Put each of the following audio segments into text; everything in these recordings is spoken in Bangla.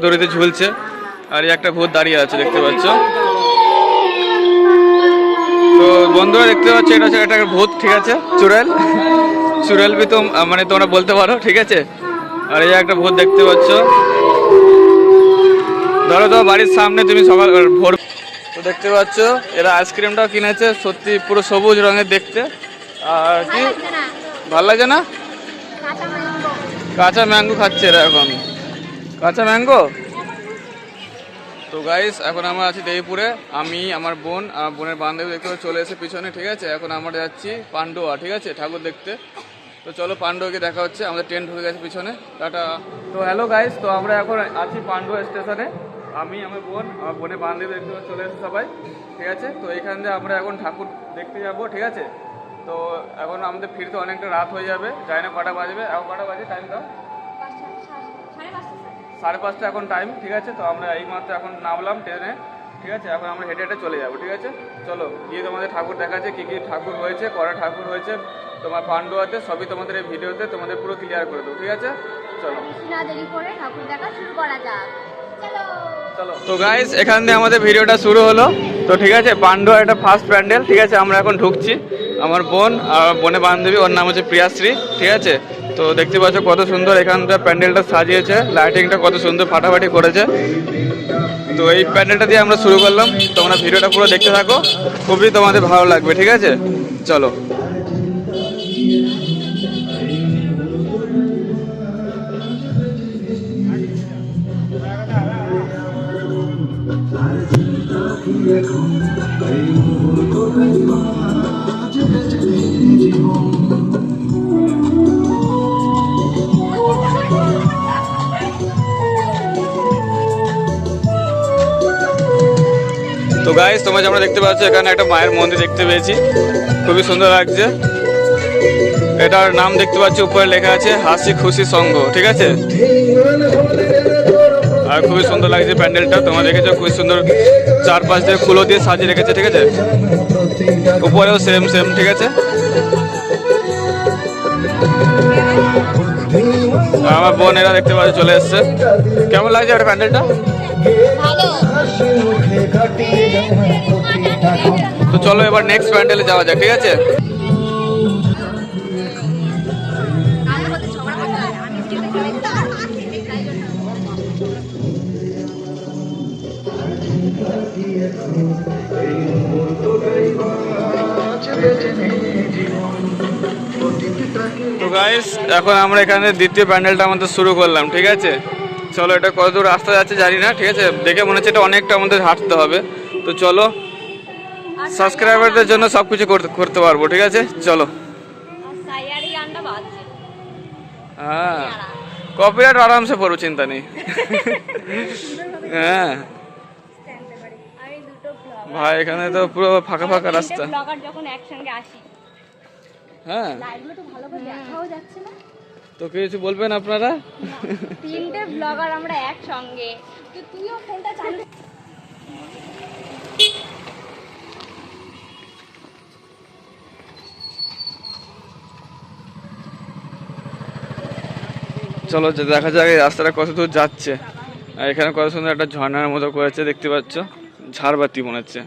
দড়িতে ঝুলছে আর এই একটা ভূত দাঁড়িয়ে আছে দেখতে পাচ্ছ? তো বন্ধুরা দেখতে পাচ্ছ এটা হচ্ছে একটা ভূত ঠিক আছে? চুড়েল। চুড়েল বি তো মানে তোমরা বলতে পারো ঠিক আছে? আর এই একটা ভূত দেখতে পাচ্ছ। ধরো তো বাড়ির সামনে তুমি সকাল ভোর তো দেখতে পাচ্ছ এরা আইসক্রিমটাও কিনেছে সত্যি পুরো সবুজ রঙের দেখতে। আর কি? ভালো লাগে না? কাঁচা ম্যাঙ্গো খাচ্ছে এরা এখন। কাঁচা ম্যাঙ্গো। তো গাইস এখন আমরা আছি দেবীপুরে। আমি, আমার বোন আমার বোনের বান্ধবী দেখতে চলে এসে পিছনে, ঠিক আছে? এখন আমরা যাচ্ছি পান্ডুয়া, ঠিক আছে? ঠাকুর দেখতে। তো চলো পান্ডুয়াকে দেখা হচ্ছে, আমাদের ট্রেন ঢুকে গেছে পিছনে। টাটা। তো হ্যালো গাইস তো আমরা এখন আছি পান্ডুয়া স্টেশনে আমি, আমার বোন আমার বোনের বান্ধবী দেখতে চলে এসে সবাই, ঠিক আছে? তো এখান দিয়ে আমরা এখন ঠাকুর দেখতে যাব, ঠিক আছে? তো এখন আমাদের ফিরতে অনেকটা রাত হয়ে যাবে, যাই না কটা বাজবে, এখন কটা বাজে? টাইম দাও। সাড়ে পাঁচটা এখন টাইম ঠিক আছে? তো আমরা এই মাত্র এখন নামলাম ট্রেনে ঠিক আছে? এখন আমরা হেঁটে হেঁটে চলে যাব ঠিক আছে? চলো গিয়ে তোমাদের ঠাকুর দেখাচ্ছে কী কী ঠাকুর হয়েছে কটা ঠাকুর হয়েছে তোমার পাণ্ডুয়াতে সবই তোমাদের এই ভিডিওতে তোমাদের পুরো ক্লিয়ার করে দেবো ঠিক আছে? চলো। না দেরি করে ঠাকুর দেখা শুরু করা যাক। চলো। তো গাইস এখান দিয়ে আমাদের ভিডিওটা শুরু হলো। তো ঠিক আছে পাণ্ডুয়া একটা ফার্স্ট প্যান্ডেল ঠিক আছে? আমরা এখন ঢুকছি। আমার বোন আর বোনের বান্ধবী ওর নাম হচ্ছে প্রিয়াশ্রী ঠিক আছে? তো দেখতে পাচ্ছ কত সুন্দর এখানটা প্যান্ডেলটা সাজিয়েছে লাইটিংটা কত সুন্দর ফাটাফাটি করেছে। তো এই প্যান্ডেলটা দিয়ে আমরা শুরু করলাম, তোমরা ভিডিওটা পুরো দেখতে থাকো, খুবই তোমাদের ভালো লাগবে, ঠিক আছে? চলো। গাইস তোমরা যেমন দেখতে পাচ্ছ, এখানে একটা মায়ের মন্দির দেখতে পেয়েছি। খুবই সুন্দর লাগছে। এটার নাম দেখতে পাচ্ছ, উপরে লেখা আছে, হাসি খুশি সংঘ ঠিক আছে? আর খুবই সুন্দর লাগছে প্যান্ডেলটা, তোমরা দেখেছ, খুবই সুন্দর চারপাশ দিয়ে ফুলো দিয়ে সাজিয়ে রেখেছে, ঠিক আছে? উপরেও সেম সেম ঠিক আছে? আমার বোনেরা দেখতে পাচ্ছ, চলে এসছে। কেমন লাগছে ওটা প্যান্ডেলটা? তো চলো এবার নেক্সট প্যান্ডেলে যাওয়া যাক, ঠিক আছে? তো গাইস এখন আমরা এখানে দ্বিতীয় প্যান্ডেলটা আমাদের শুরু করলাম, ঠিক আছে? চলো এটা কত দূর রাস্তা যাচ্ছে জানি না ঠিক আছে? দেখে মনে হচ্ছে এটা অনেকটা আমাদের হাঁটতে হবে। তো চলো সাবস্ক্রাইবারদের জন্য সব কিছু করতে পারব ঠিক আছে? চলো। হ্যাঁ। কপিরাইট আরামসে পড়ো চিন্তা নেই। হ্যাঁ। ভাই এখানে তো পুরো ফাঁকা ফাঁকা রাস্তা। হ্যাঁ। লাইটগুলো তো ভালো করে দেখাও যাচ্ছে না। তো কিছু বলবেন আপনারা? তিনটে ব্লগার আমরা একসঙ্গে। তো তুইও ফোনটা চালু চলো দেখা যাক এই রাস্তাটা কত দূর যাচ্ছে। আর এখানে কত সুন্দর একটা ঝর্ণার মতো করেছে দেখতে পাচ্ছ। ঝাড়বাতি মনে হচ্ছে।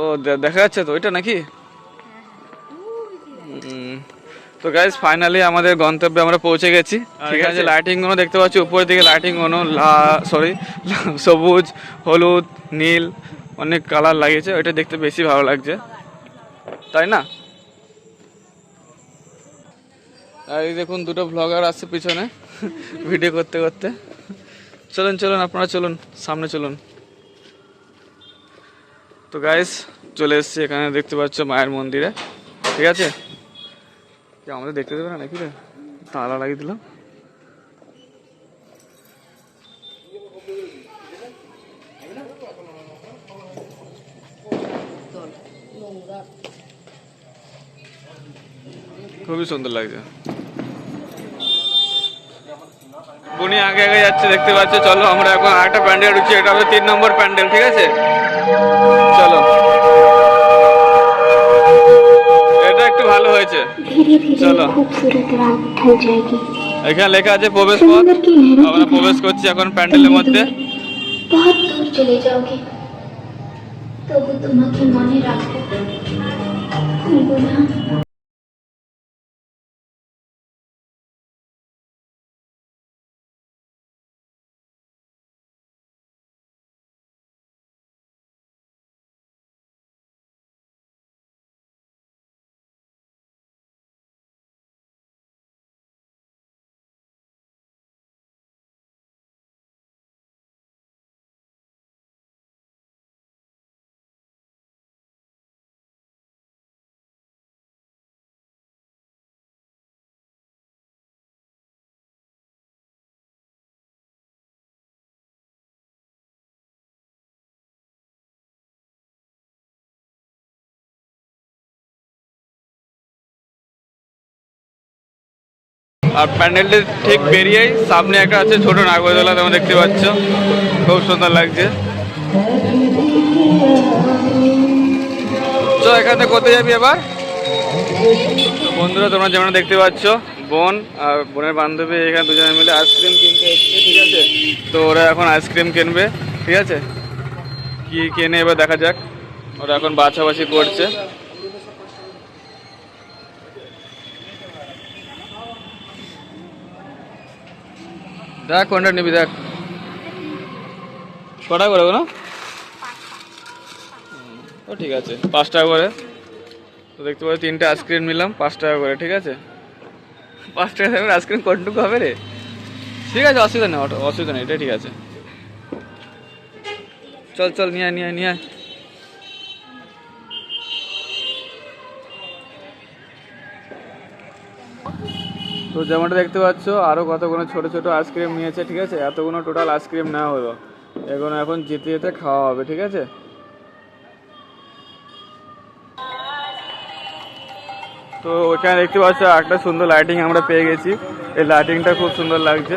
ও দেখা যাচ্ছে তো ওইটা নাকি? তো গাইজ ফাইনালি আমাদের গন্তব্যে আমরা পৌঁছে গেছি। ঠিক আছে লাইটিংগুলো দেখতে পাচ্ছি উপরের দিকে লাইটিংগুলো সরি সবুজ হলুদ নীল অনেক কালার লাগিয়েছে ওইটা দেখতে বেশি ভালো লাগছে। তাই না? আর এই দেখুন দুটো ব্লগার আসছে পিছনে ভিডিও করতে করতে। চলুন চলুন আপনারা চলুন সামনে চলুন। তো গাইস চলে এসেছি এখানে, দেখতে পাচ্ছ মায়ের মন্দিরে। ঠিক আছে? কি, আমাদের দেখতে দেবে না নাকি রে? তালা লাগিয়ে দিলাম। খুবই সুন্দর লাগছে। উনি আগে আগে যাচ্ছে, দেখতে পাচ্ছে। চলো, আমরা এখন আরেকটা প্যান্ডেল ঢুকছি, এটা হবে তিন নম্বর প্যান্ডেল, ঠিক আছে? চলো। এটা একটু ভালো হয়েছে। চলো। এখানে লেখা আছে প্রবেশ পথ। আমরা প্রবেশ করছি এখন প্যান্ডেলের মধ্যে। তবু তোমাকে মনে রাখব আর প্যান্ডেলটির ঠিক বেরিয়েই সামনে একটা আছে, ছোট নাগরদোলা তোমরা দেখতে পাচ্ছ। খুব সুন্দর লাগছে। তো এখান কোথায় যাবি এবার বন্ধুরা, তোমরা যেমন দেখতে পাচ্ছ, বোন আর বোনের বান্ধবী এখানে দুজনে মিলে আইসক্রিম কিনতে এসছে, ঠিক আছে? তো ওরা এখন আইসক্রিম কিনবে, ঠিক আছে? কি কেনে, এবার দেখা যাক। ওরা এখন বাছাবাছি করছে। দেখ, কোনটা নিবি দেখ। কটা করে না ও ঠিক আছে, পাঁচ টাকা করে। তো দেখতে পাচ্ছি, তিনটে আইসক্রিম নিলাম, পাঁচ টাকা করে, ঠিক আছে? পাঁচ টাকা দামের আইসক্রিম কতটুকু হবে রে? ঠিক আছে, অসুবিধা নেই অসুবিধা নেই এটা ঠিক আছে। চল চল, নিয়ে নিয়ে নিয়ে তো যেমনটা দেখতে পাচ্ছ আরও কতগুলো ছোট ছোট আইসক্রিম নিয়েছে, ঠিক আছে? এতগুলো টোটাল আইসক্রিম নেওয়া হলো। এগুলো এখন যেতে যেতে খাওয়া হবে, ঠিক আছে? তো ওখানে দেখতে পাচ্ছ, একটা সুন্দর লাইটিং আমরা পেয়ে গেছি। এই লাইটিংটা খুব সুন্দর লাগছে।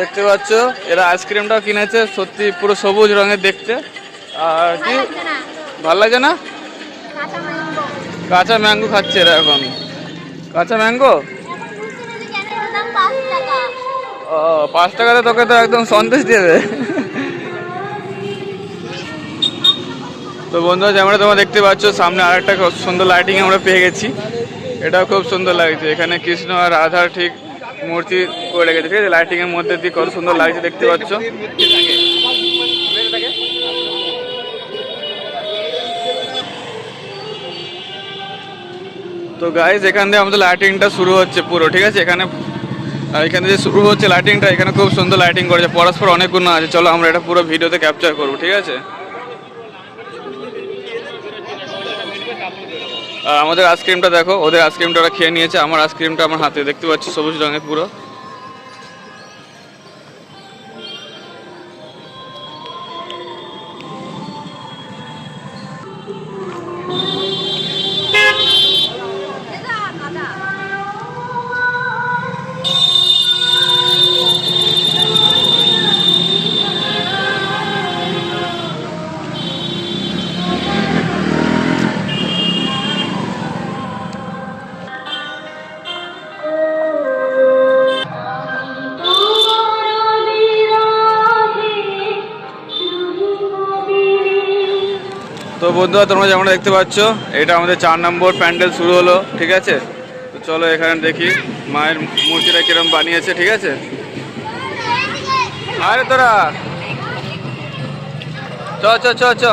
দেখতে পাচ্ছ এরা আইসক্রিমটাও কিনেছে সত্যি পুরো সবুজ রঙের দেখতে। আর কি? ভালো লাগে না? কাঁচা ম্যাঙ্গো খাচ্ছে এরা এখন। কাঁচা ম্যাঙ্গো ও পাঁচ টাকাতে তোকে তো একদম সন্দেশ দেবে। তো বন্ধুরা যেমন তোমরা দেখতে পাচ্ছ সামনে আরেকটা খুব সুন্দর লাইটিং আমরা পেয়ে গেছি। এটাও খুব সুন্দর লাগছে। এখানে কৃষ্ণ আর রাধার ঠিক মূর্তি করে রেখেছে ঠিক আছে? লাইটিং এর মধ্যে দিয়ে কত সুন্দর লাগছে দেখতে পাচ্ছ। তো গাইজ এখান থেকে আমাদের লাইটিংটা শুরু হচ্ছে পুরো, ঠিক আছে? এখানে, আর এখানে যে শুরু হচ্ছে লাইটিংটা এখানে খুব সুন্দর লাইটিং করেছে, পরস্পর অনেকগুলো আছে। চলো আমরা এটা পুরো ভিডিওতে ক্যাপচার করব, ঠিক আছে? আমাদের আইসক্রিমটা দেখো, ওদের আইসক্রিমটা ওরা খেয়ে নিয়েছে, আমার আইসক্রিমটা আমার হাতে, দেখতে পাচ্ছি সবুজ রঙের পুরো। তো বন্ধুরা, তোমরা যেমন দেখতে পাচ্ছ, এটা আমাদের চার নম্বর প্যান্ডেল শুরু হলো, ঠিক আছে? তো চলো এখানে দেখি মায়ের মূর্তিটা কিরম বানিয়েছে, ঠিক আছে? আরে তোরা! চ চ চ চ।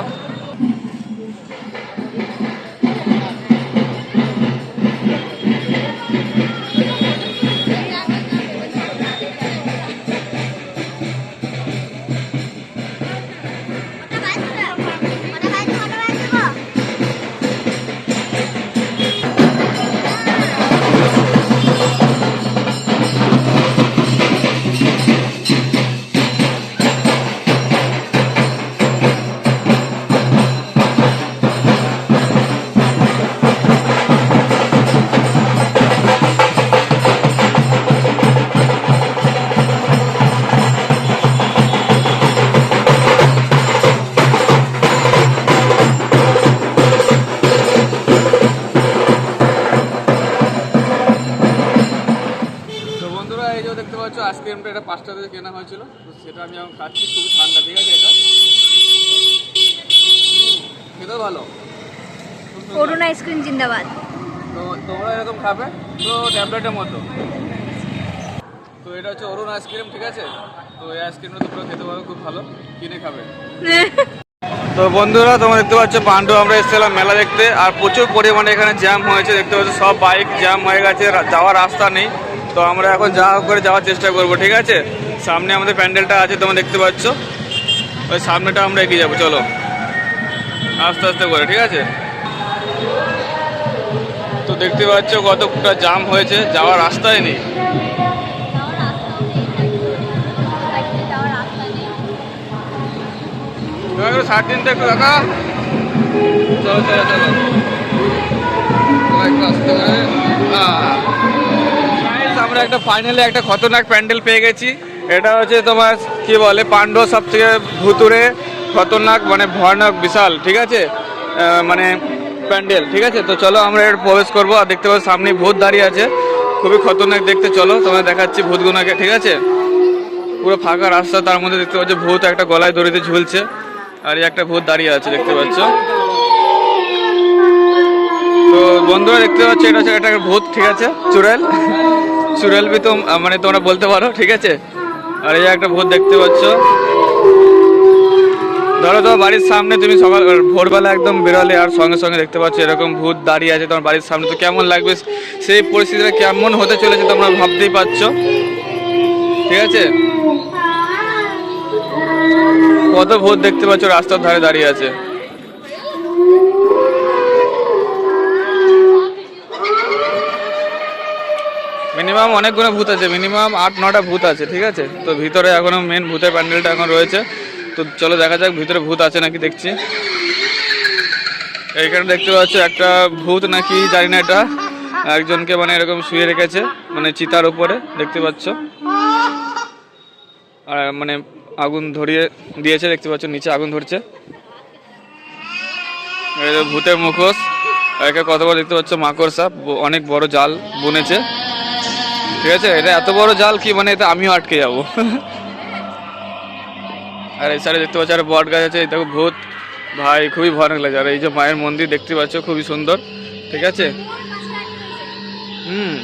এটা পাঁচটা থেকে কেনা হয়েছিল তো সেটা আমি এখন খাচ্ছি খুবই ঠান্ডা ঠিক আছে এটা? খেতেও ভালো। অরুণ আইসক্রিম জিন্দাবাদ। তো তোমরা এরকম খাবে তো ট্যাবলেটের মতো। তো এটা হচ্ছে অরুণ আইসক্রিম ঠিক আছে? তো এই আইসক্রিমটা তোমরা খেতে পারো খুব ভালো। কিনে খাবে। তো বন্ধুরা তোমরা দেখতে পাচ্ছ পাণ্ডু আমরা এসেছিলাম মেলা দেখতে আর প্রচুর পরিমাণে এখানে জ্যাম হয়েছে। দেখতে পাচ্ছ সব বাইক জ্যাম হয়ে গেছে যাওয়ার রাস্তা নেই। তো আমরা এখন যা করে যাওয়ার চেষ্টা করব, ঠিক আছে? সামনে আমাদের প্যান্ডেলটা আছে, তোমরা দেখতে পাচ্ছ। ওই সামনেটা আমরা এগিয়ে যাব, চলো। আস্তে আস্তে করে, ঠিক আছে? তো দেখতে পাচ্ছ কতটা জাম হয়েছে, যাওয়ার রাস্তায় নেই। ষাট দিন একটু দেখা। চলো চলো চলো। আমরা একটা ফাইনালি একটা খতরনাক প্যান্ডেল পেয়ে গেছি। এটা হচ্ছে তোমার, কি বলে পাণ্ডব সব থেকে ভুতুরে খতরনাক মানে ভয়ানক, বিশাল, ঠিক আছে? মানে প্যান্ডেল, ঠিক আছে? তো চলো আমরা এর প্রবেশ করব, আর দেখতে পাচ্ছ সামনে ভূত দাঁড়িয়ে আছে। খুবই খতরনাক দেখতে, চলো তোমার দেখাচ্ছি ভূতগুনাকে ঠিক আছে? পুরো ফাঁকা রাস্তা, তার মধ্যে দেখতে পাচ্ছ ভূত একটা গলায় দড়িতে ঝুলছে, আর একটা ভূত দাঁড়িয়ে আছে, দেখতে পাচ্ছ? তো বন্ধুরা, দেখতে পাচ্ছ, এটা হচ্ছে একটা ভূত, ঠিক আছে? চুড়েল। চুড়েল বি তো মানে তোমরা বলতে পারো, ঠিক আছে? আর এই একটা ভূত দেখতে পাচ্ছ। ধরো তোমার বাড়ির সামনে তুমি সকাল ভোরবেলা একদম বেরোলে, আর সঙ্গে সঙ্গে দেখতে পাচ্ছ এরকম ভূত দাঁড়িয়ে আছে তোমার বাড়ির সামনে। তো কেমন লাগবে? সেই পরিস্থিতিটা কেমন হতে চলেছে তোমরা ভাবতেই পারছ? ঠিক আছে? কত ভূত দেখতে পাচ্ছ রাস্তার ধারে দাঁড়িয়ে আছে। মিনিমাম অনেকগুলো ভূত আছে মিনিমাম আট, নটা ভূত আছে, ঠিক আছে? তো ভিতরে এখনও মেন ভূতের প্যান্ডেলটা এখন রয়েছে। তো চলো দেখা যাক, ভিতরে ভূত আছে নাকি দেখছি। এইখানে দেখতে পাচ্ছ একটা ভূত নাকি, জানি না এটা। একজনকে মানে এরকম শুয়ে রেখেছে মানে চিতার উপরে, দেখতে পাচ্ছ। আর মানে আগুন ধরিয়ে দিয়েছে, দেখতে পাচ্ছ, নিচে আগুন ধরছে। ভূতের মুখোশ একে কত বড় দেখতে পাচ্ছ, মাকড়সা অনেক বড় জাল বুনেছে। ঠিক আছে? এটা এত বড় জাল কি? মানে এটা আমিও আটকে যাব। আর এই সাইডে দেখতে পাচ্ছ, আর বট গাছ আছে। দেখো ভূত। ভাই, খুবই ভয়ানক লাগে আর এই যে মায়ের মন্দির দেখতে পাচ্ছ, খুবই সুন্দর। ঠিক আছে? হুম।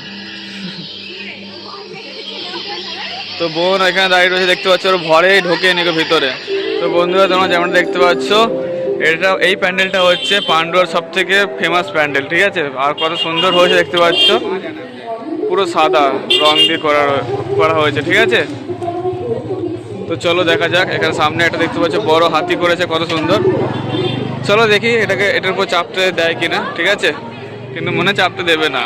তো বোন এখানে দাঁড়িয়ে রয়েছে, দেখতে পাচ্ছ, ওর ভরে ঢোকে নিকে ভিতরে। তো বন্ধুরা, তোমরা যেমন দেখতে পাচ্ছ, এটা, এই প্যান্ডেলটা হচ্ছে পান্ডুয়ার সব থেকে ফেমাস প্যান্ডেল। ঠিক আছে? আর কত সুন্দর হয়েছে দেখতে পাচ্ছ। পুরো সাদা রং দিয়ে করা করা হয়েছে ঠিক আছে? তো চলো দেখা যাক এখানে সামনে একটা দেখতে পাচ্ছ বড় হাতি করেছে কত সুন্দর। চলো দেখি এটাকে এটার উপর চাপতে দেয় কিনা ঠিক আছে? কিন্তু মনে চাপতে দেবে না।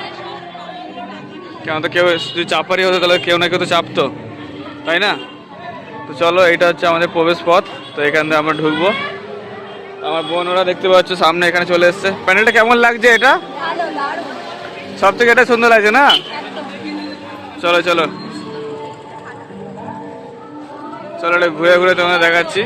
কেন তো কেউ যদি চাপারই হতো তাহলে কেউ না কেউ তো চাপতো তাই না? তো চলো এটা হচ্ছে আমাদের প্রবেশ পথ তো এখান থেকে আমরা ঢুকবো। আমার বোন ওরা দেখতে পাচ্ছ সামনে এখানে চলে এসছে। প্যান্ডেলটা কেমন লাগছে এটা? সব থেকে এটা সুন্দর লাগছে না? চলো চলো। চলো এটা ঘুরে ঘুরে তোমাদের দেখাচ্ছি।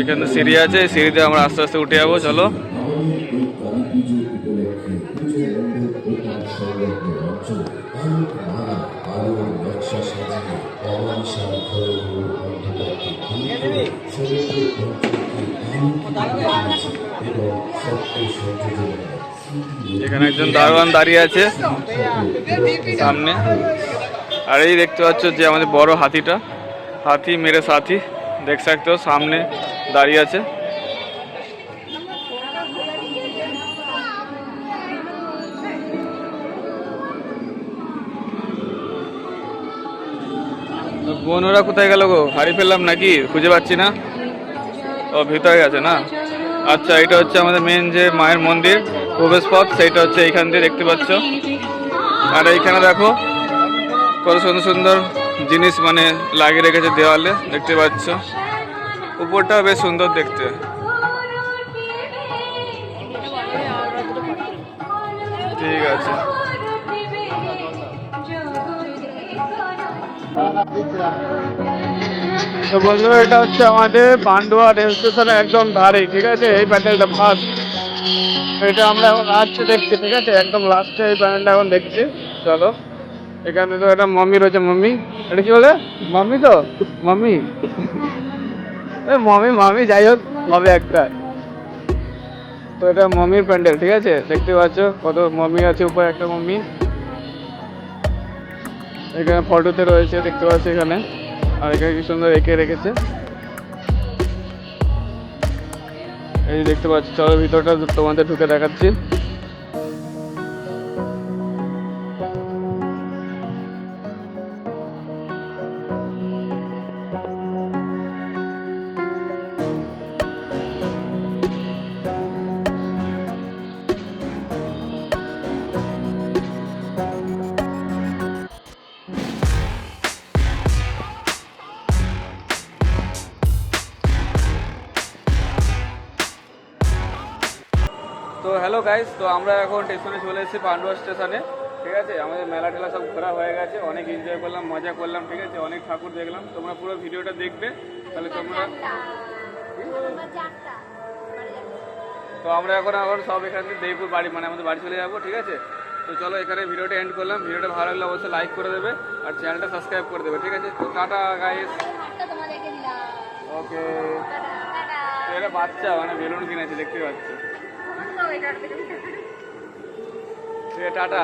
এখানে সিঁড়ি আছে সিঁড়িতে আমরা আস্তে আস্তে উঠে যাব চলো। এখানে একজন দারোয়ান দাঁড়িয়ে আছে সামনে। আর এই দেখতে পাচ্ছ যে আমাদের বড় হাতিটা। হাতি মেরে সাথী। দেখ সামনে দাঁড়িয়ে আছে। তো বোন ওরা কোথায় গেল গো? হারিয়ে ফেললাম নাকি? খুঁজে পাচ্ছি না। ও, ভিতরে গেছে না? আচ্ছা এটা হচ্ছে আমাদের মেন যে মায়ের মন্দির, প্রবেশ পথ, সেইটা হচ্ছে এইখান দিয়ে দেখতে পাচ্ছ। আর এইখানে দেখো, কত সুন্দর সুন্দর জিনিস মানে লাগিয়ে রেখেছে দেওয়ালে, দেখতে পাচ্ছ। উপরটা বেশ সুন্দর দেখতে। ঠিক আছে। তো বন্ধুরা এটা হচ্ছে আমাদের পান্ডুয়া রেল স্টেশনের একদম ধারে, ঠিক আছে? এই প্যান্ডেলটা ফার্স্ট এটা আমরা এখন লাস্টে দেখছি, ঠিক আছে? একদম লাস্টে এই প্যান্ডেলটা এখন দেখছি। চলো, এখানে তো একটা মাম্মি রয়েছে, মাম্মি। এটা কি বলে? মাম্মি তো? মাম্মি? মামি মামি যাই হোক, হবে একটা। তো এটা মমির প্যান্ডেল, ঠিক আছে? দেখতে পাচ্ছ কত মমি আছে উপরে, একটা মমি এখানে ফটোতে রয়েছে, দেখতে পাচ্ছি এখানে। আর এখানে কি সুন্দর এঁকে রেখেছে। এই দেখতে পাচ্ছি, চলো ভিতরটা তোমাদের ঢুকে দেখাচ্ছি। আমরা এখন স্টেশনে চলে এসেছি পান্ডুয়া স্টেশনে ঠিক আছে? আমাদের মেলা টেলা সব ঘোরা হয়ে গেছে অনেক এনজয় করলাম মজা করলাম ঠিক আছে? অনেক ঠাকুর দেখলাম। তোমরা পুরো ভিডিওটা দেখবে তাহলে তোমরা তো আমরা এখন এখন সব এখান থেকে দেবপুর বাড়ি মানে আমাদের বাড়ি চলে যাব ঠিক আছে? তো চলো এখানে ভিডিওটা এন্ড করলাম। ভিডিওটা ভালো লাগলে অবশ্যই লাইক করে দেবে আর চ্যানেলটা সাবস্ক্রাইব করে দেবে ঠিক আছে? তো টাটা গাইস ওকে এটা বাচ্চা মানে বেলুন কিনেছে দেখতে পাচ্ছি। টাটা